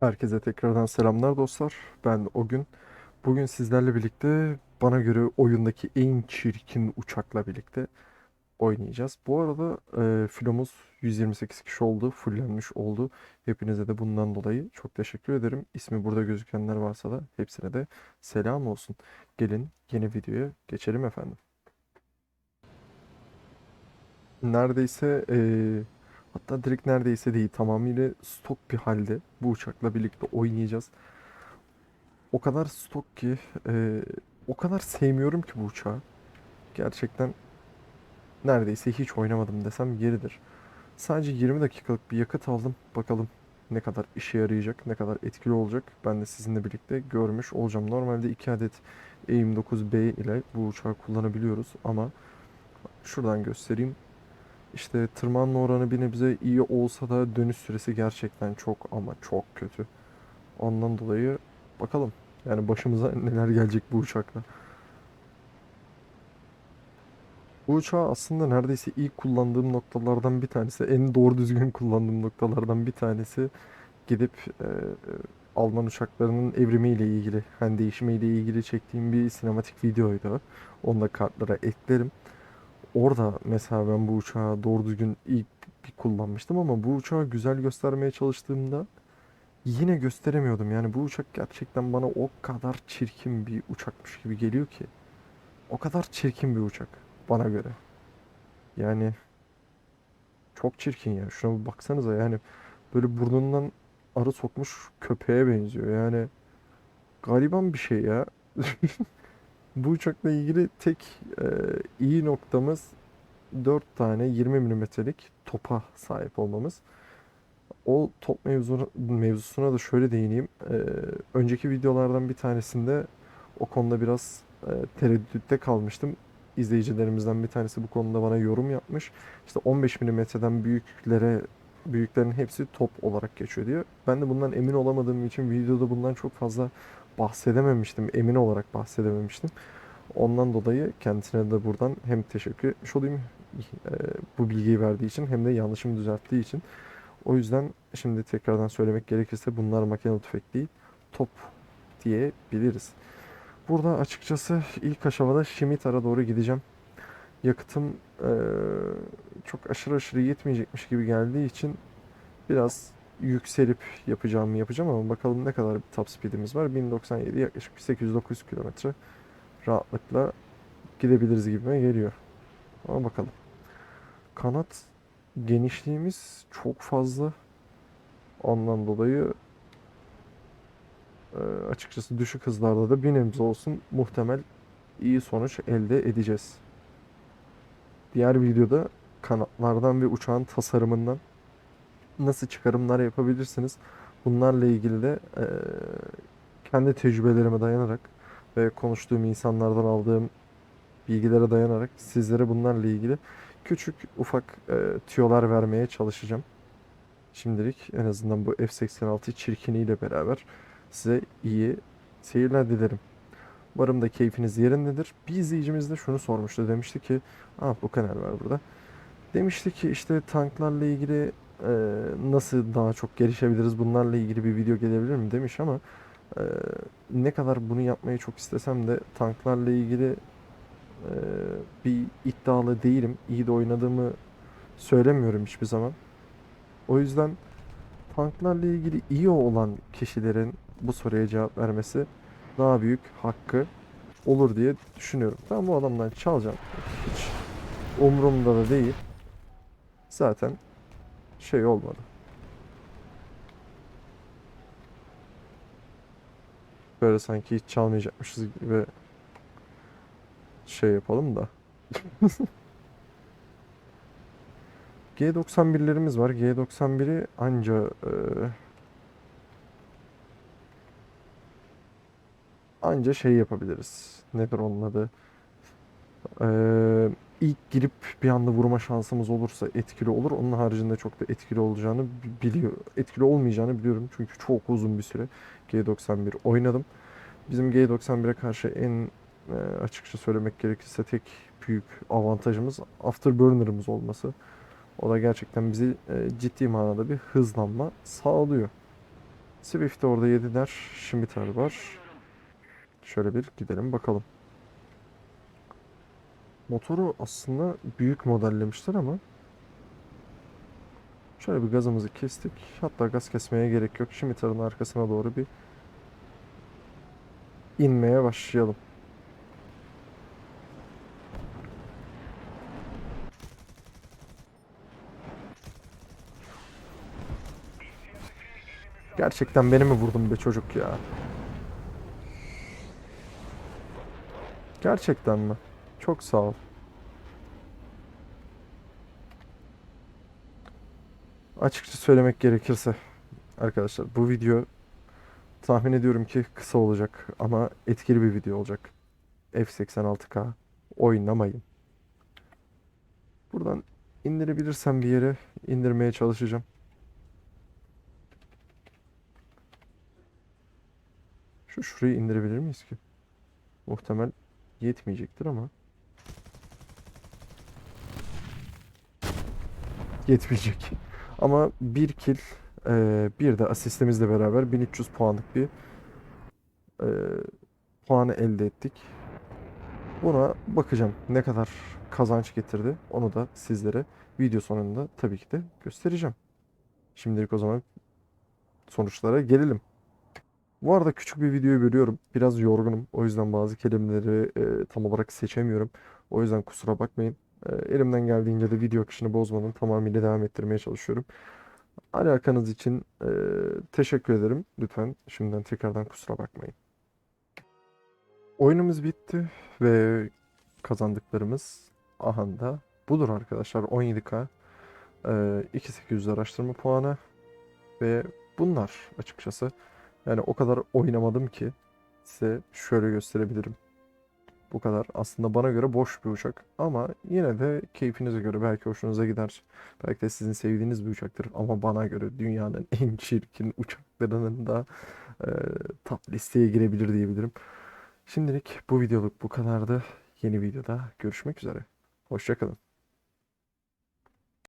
Herkese tekrardan selamlar dostlar. Ben o gün. Bugün sizlerle birlikte bana göre oyundaki en çirkin uçakla birlikte oynayacağız. Bu arada e, filomuz 128 kişi oldu, fullenmiş oldu. Hepinize de bundan dolayı çok teşekkür ederim. İsmi burada gözükenler varsa da hepsine de selam olsun. Gelin yeni videoya geçelim efendim. Neredeyse e, hatta direkt neredeyse değil tamamıyla stok bir halde bu uçakla birlikte oynayacağız. O kadar stok ki e, o kadar sevmiyorum ki bu uçağı. Gerçekten neredeyse hiç oynamadım desem yeridir. Sadece 20 dakikalık bir yakıt aldım. Bakalım ne kadar işe yarayacak, ne kadar etkili olacak. Ben de sizinle birlikte görmüş olacağım. Normalde 2 adet AIM-9B ile bu uçağı kullanabiliyoruz ama şuradan göstereyim. İşte tırmanma oranı bir nebze iyi olsa da dönüş süresi gerçekten çok ama çok kötü. Ondan dolayı bakalım. Yani başımıza neler gelecek bu uçakla. Bu uçağı aslında neredeyse ilk kullandığım noktalardan bir tanesi, en doğru düzgün kullandığım noktalardan bir tanesi gidip e, Alman uçaklarının evrimiyle ilgili, hani değişimiyle ilgili çektiğim bir sinematik videoydu. Onu da kartlara eklerim. Orada mesela ben bu uçağı doğru düzgün ilk bir kullanmıştım ama bu uçağı güzel göstermeye çalıştığımda yine gösteremiyordum. Yani bu uçak gerçekten bana o kadar çirkin bir uçakmış gibi geliyor ki. O kadar çirkin bir uçak bana göre. Yani çok çirkin ya. Şuna bir baksanıza yani böyle burnundan arı sokmuş köpeğe benziyor. Yani gariban bir şey ya. Bu uçakla ilgili tek e, iyi noktamız 4 tane 20 milimetrelik topa sahip olmamız. O top mevzuna, mevzusuna da şöyle değineyim. E, önceki videolardan bir tanesinde o konuda biraz e, tereddütte kalmıştım. İzleyicilerimizden bir tanesi bu konuda bana yorum yapmış. İşte 15 milimetreden büyüklere büyüklerin hepsi top olarak geçiyor diyor. Ben de bundan emin olamadığım için videoda bundan çok fazla bahsedememiştim. Emin olarak bahsedememiştim. Ondan dolayı kendisine de buradan hem teşekkür etmiş olayım e, bu bilgiyi verdiği için hem de yanlışımı düzelttiği için. O yüzden şimdi tekrardan söylemek gerekirse bunlar makine tüfek değil, top diyebiliriz. Burada açıkçası ilk aşamada Şimitar'a doğru gideceğim. Yakıtım e, çok aşırı aşırı yetmeyecekmiş gibi geldiği için biraz yükselip yapacağımı yapacağım ama bakalım ne kadar top speed'imiz var. 1097 yaklaşık 800-900 kilometre rahatlıkla gidebiliriz gibime geliyor. Ama bakalım. Kanat genişliğimiz çok fazla. Ondan dolayı e, açıkçası düşük hızlarda da bir nebze olsun muhtemel iyi sonuç elde edeceğiz. Diğer videoda kanatlardan ve uçağın tasarımından nasıl çıkarımlar yapabilirsiniz? Bunlarla ilgili de kendi tecrübelerime dayanarak ve konuştuğum insanlardan aldığım bilgilere dayanarak sizlere bunlarla ilgili küçük ufak tüyolar vermeye çalışacağım. Şimdilik en azından bu F-86 çirkiniyle beraber size iyi seyirler dilerim. Umarım da keyfiniz yerindedir. Bir izleyicimiz de şunu sormuştu. Demişti ki, ah bu kanal var burada. Demişti ki işte tanklarla ilgili e, nasıl daha çok gelişebiliriz bunlarla ilgili bir video gelebilir mi demiş ama e, ne kadar bunu yapmayı çok istesem de tanklarla ilgili e, bir iddialı değilim. İyi de oynadığımı söylemiyorum hiçbir zaman. O yüzden tanklarla ilgili iyi olan kişilerin bu soruya cevap vermesi daha büyük hakkı olur diye düşünüyorum. Ben bu adamdan çalacağım. Hiç umurumda da değil. Zaten şey olmadı. Böyle sanki hiç çalmayacakmışız gibi şey yapalım da. G91'lerimiz var. G91'i anca e, anca şey yapabiliriz. Nedir onun adı? Ee, ilk girip bir anda vurma şansımız olursa etkili olur. Onun haricinde çok da etkili olacağını bi- biliyor. Etkili olmayacağını biliyorum. Çünkü çok uzun bir süre G91 oynadım. Bizim G91'e karşı en e, açıkça söylemek gerekirse tek büyük avantajımız afterburner'ımız olması. O da gerçekten bizi e, ciddi manada bir hızlanma sağlıyor. Swift de orada yediler. Scimitar var. Şöyle bir gidelim bakalım. Motoru aslında büyük modellemişler ama şöyle bir gazımızı kestik. Hatta gaz kesmeye gerek yok. Scimitar'ın arkasına doğru bir inmeye başlayalım. Gerçekten beni mi vurdun be çocuk ya? Gerçekten mi? Çok sağ ol. Açıkça söylemek gerekirse arkadaşlar bu video tahmin ediyorum ki kısa olacak ama etkili bir video olacak. F86K oynamayın. Buradan indirebilirsem bir yere indirmeye çalışacağım. Şu şurayı indirebilir miyiz ki? Muhtemel yetmeyecektir ama. Yetmeyecek. Ama bir kill, eee, bir de asistimizle beraber 1300 puanlık bir eee puanı elde ettik. Buna bakacağım ne kadar kazanç getirdi. Onu da sizlere video sonunda tabii ki de göstereceğim. Şimdilik o zaman sonuçlara gelelim. Bu arada küçük bir videoyu bölüyorum. Biraz yorgunum. O yüzden bazı kelimeleri e, tam olarak seçemiyorum. O yüzden kusura bakmayın. E, elimden geldiğince de video akışını bozmadan tamamıyla devam ettirmeye çalışıyorum. Alakanız için e, teşekkür ederim. Lütfen şimdiden tekrardan kusura bakmayın. Oyunumuz bitti ve kazandıklarımız ahanda budur arkadaşlar. 17K, e, 2800 araştırma puanı ve bunlar açıkçası. Yani o kadar oynamadım ki size şöyle gösterebilirim. Bu kadar. Aslında bana göre boş bir uçak ama yine de keyfinize göre belki hoşunuza gider. Belki de sizin sevdiğiniz bir uçaktır ama bana göre dünyanın en çirkin uçaklarının da e, top listeye girebilir diyebilirim. Şimdilik bu videoluk bu kadardı. Yeni videoda görüşmek üzere. Hoşçakalın.